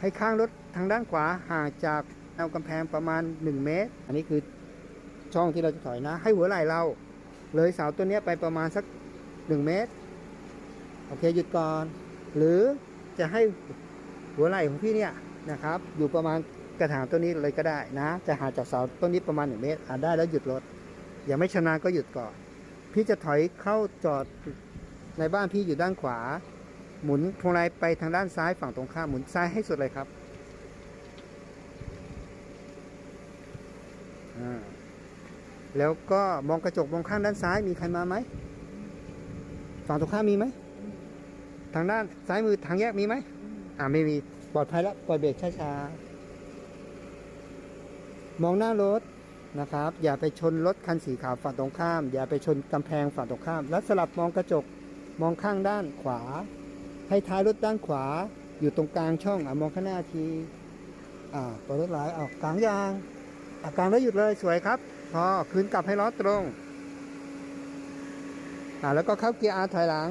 ให้ข้างรถทางด้านขวาห่างจากแนวกำแพงประมาณ 1 เมตร อันนี้คือช่องที่เราจะถอยนะ ให้หัวไหล่เรา เลยเสาตัวนี้ไปประมาณสัก 1 เมตร โอเคหยุดก่อน หรือจะให้หัวไหล่ของพี่เนี่ยนะครับ อยู่ประมาณกระถางต้นนี้เลยก็ได้นะ จะห่างจากเสาต้นนี้ประมาณ 1 เมตรอ่าได้แล้วหยุดรถ อย่าไม่ชนาญก็หยุดก่อน พี่จะถอยเข้าจอดในบ้านพี่อยู่ด้านขวา หมุนพวงมาลัยไปทางด้านซ้ายฝั่งตรงข้ามหมุนซ้ายให้สุดเลยครับแล้วก็มองกระจกมองข้างด้านซ้ายมีใครมาไหมฝั่งตรงข้ามมีไหมทางด้านซ้ายมือทางแยกมีไหมอ่าไม่มีปลอดภัยแล้วปล่อยเบรกช้าๆมองหน้ารถนะครับ อย่าไปชนรถคันสีขาวฝั่งตรงข้าม อย่าไปชนกำแพงฝั่งตรงข้าม แล้วสลับมองกระจกมองข้างด้านขวา ให้ท้ายรถด้านขวาอยู่ตรงกลางช่องอะมองข้างหน้าทีอ่าเปิดรถไหลออกกลางยางอะกลางแล้วหยุดเลยสวยครับ พอคืนกลับให้ล้อตรงอ่าแล้วก็เข้าเกียร์อาถอยหลัง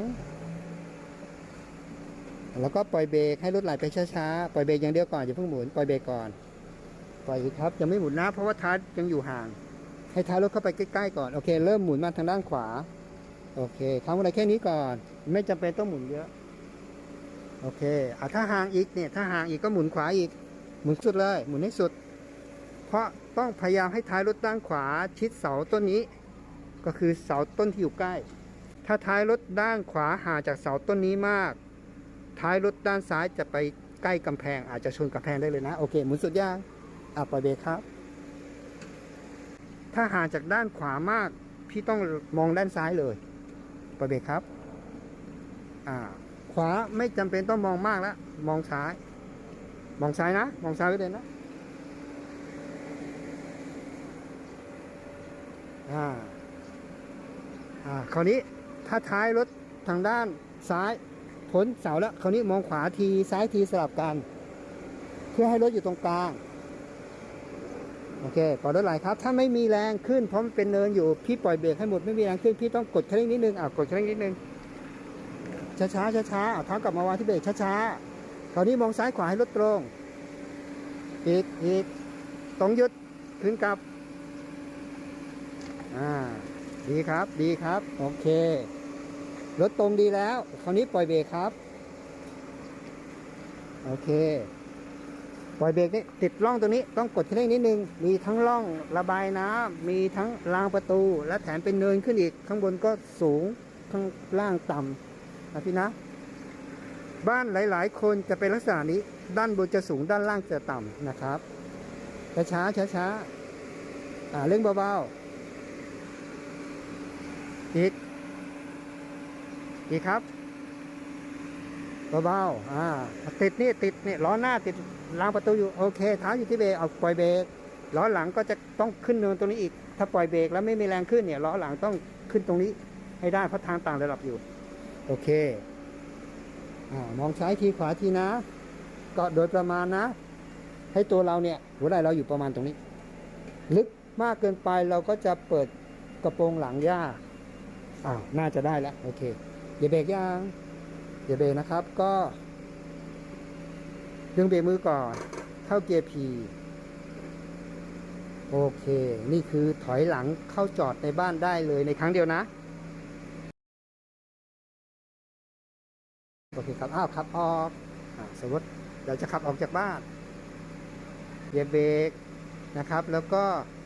แล้วก็ปล่อยเบรกให้รถไหลไปช้าๆปล่อยเบรกอย่างเดียวก่อนอย่าเพิ่งหมุนปล่อยเบรกก่อนปล่อยครับยังไม่หมุนนะเพราะว่าท้ายยังอยู่ห่าง ให้ท้ายรถเข้าไปใกล้ๆก่อนโอเค เริ่มหมุนมาทางด้านขวา โอเคทำอะไรแค่นี้ก่อน ไม่จำเป็นต้องหมุนเยอะ โอเคอะถ้าห่างอีกเนี่ยถ้าห่างอีกก็หมุนขวาอีก หมุนสุดเลย หมุนให้สุด เพราะต้องพยายามให้ท้ายรถด้านขวาชิดเสาต้นนี้ ก็คือเสาต้นที่อยู่ใกล้ ถ้าท้ายรถด้านขวาห่างจากเสาต้นนี้มาก ท้ายรถด้านซ้ายจะไปใกล้กำแพง อาจจะชนกำแพงได้เลยนะ โอเค หมุนสุดย่างอะปล่อยเบรกครับ ถ้าห่างจากด้านขวามาก พี่ต้องมองด้านซ้ายเลยปล่อยเบรกครับ อ่า ขวาไม่จำเป็นต้องมองมากแล้ว มองซ้าย มองซ้ายนะ มองซ้ายไว้เลยนะอ่าอ่าคราวนี้ถ้าท้ายรถทางด้านซ้ายพ้นเสาแล้ว คราวนี้มองขวาทีซ้ายทีสลับกัน เพื่อให้รถอยู่ตรงกลางโอเคปล่อยรถไหลครับ ถ้าไม่มีแรงขึ้นเพราะมันเป็นเนินอยู่ พี่ปล่อยเบรกให้หมดไม่มีแรงขึ้น พี่ต้องกดคันเร่งนิดนึงอ่ากดคันเร่งนิดนึง ช้าช้าช้าช้าเท้ากลับมาวางที่เบรกช้าช้าคราวนี้มองซ้ายขวาให้รถตรงอีกอีกตรงหยุดขึ้นกลับอ่าดีครับดีครับโอเครถตรงดีแล้ว คราวนี้ปล่อยเบรกครับ โอเค ปล่อยเบรกนี่ติดร่องตรงนี้ต้องกดคันเร่งนิดนึง มีทั้งร่องระบายน้ำมีทั้งรางประตู และแถมเป็นเนินขึ้นอีก ข้างบนก็สูง ข้างล่างต่ำ นะพี่นะ บ้านหลาย ๆ คนจะเป็นลักษณะนี้ ด้านบนจะสูงด้านล่างจะต่ำนะครับช้าช้าช้าช้าอ่าเร่งเบาๆอีกอีกครับเบาๆอ่า ติดนี่ติดนี่ล้อหน้าติดรางประตูอยู่โอเคเท้าอยู่ที่เบรกเอาปล่อยเบรกล้อหลังก็จะต้องขึ้นเนินตรงนี้อีก ถ้าปล่อยเบรกแล้วไม่มีแรงขึ้นเนี่ยล้อหลังต้องขึ้นตรงนี้ให้ได้เพราะทางต่างระดับอยู่ โอเคอมองซ้ายทีขวาทีนะ ก็โดยประมาณนะ ให้ตัวเราเนี่ย หัวไหล่เราอยู่ประมาณตรงนี้ ลึกมากเกินไปเราก็จะเปิดกระโปรงหลังยาอ้าวน่าจะได้แล้วโอเคอย่าเบรกยางอย่าเบรกนะครับ ก็ดึงเบรกมือก่อน เข้าเกียร์ P โอเค นี่คือถอยหลังเข้าจอดในบ้านได้เลยในครั้งเดียวนะ โอเคครับอ้าวขับออกอสมมติเราจะขับออกจากบ้านเหยียบเบรกนะครับ แล้วก็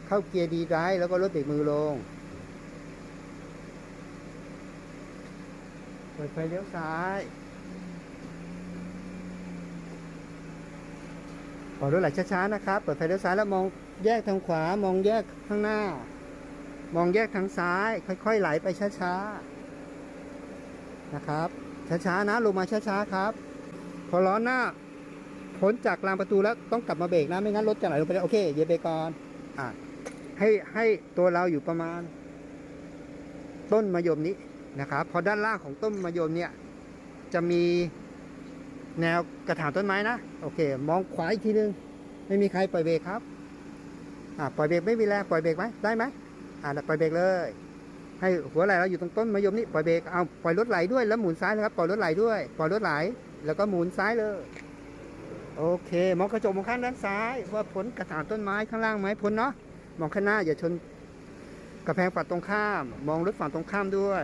เข้าเกียร์ดีไรฟ์แล้วก็ลดเบรกมือลงเปิดไฟเลี้ยวซ้ายปอยรถไหลช้าๆนะครับ เปิดไฟเลี้ยวซ้ายแล้วมองแยกทางขวา มองแยกข้างหน้า มองแยกทางซ้าย ค่อยๆไหลไปช้าๆ นะครับ ช้าๆนะ ลงมาช้าๆครับ พอล้อหน้าพ้นจากรางประตูแล้วต้องกลับมาเบรกนะ ไม่งั้นรถจะไหลลงไปได้โอเคเยียบเบรกก่อนอะให้ให้ตัวเราอยู่ประมาณ ต้นมะยมนี้นะครับพอด้านล่างของต้นมะยมเนี่ย จะมีแนวกระถางต้นไม้นะ โอเค มองขวาอีกทีนึง ไม่มีใครปล่อยเบรกครับ อ่าปล่อยเบรกไม่มีแรงปล่อยเบรกไหมได้ไหมอ่าปล่อยเบรกเลย ให้หัวไหล่เราอยู่ตรงต้นมะยมนี่ปล่อยเบรกเอาปล่อยรถไหลด้วยแล้วหมุนซ้ายนะครับปล่อยรถไหลด้วยปล่อยรถไหลแล้วก็หมุนซ้ายเลย โอเคมองกระจกมองข้างด้านซ้าย ว่าพ้นกระถางต้นไม้ข้างล่างไหมพ้นเนาะมองข้างหน้าอย่าชนกระแพงฝั่งตรงข้าม มองรถฝั่งตรงข้ามด้วย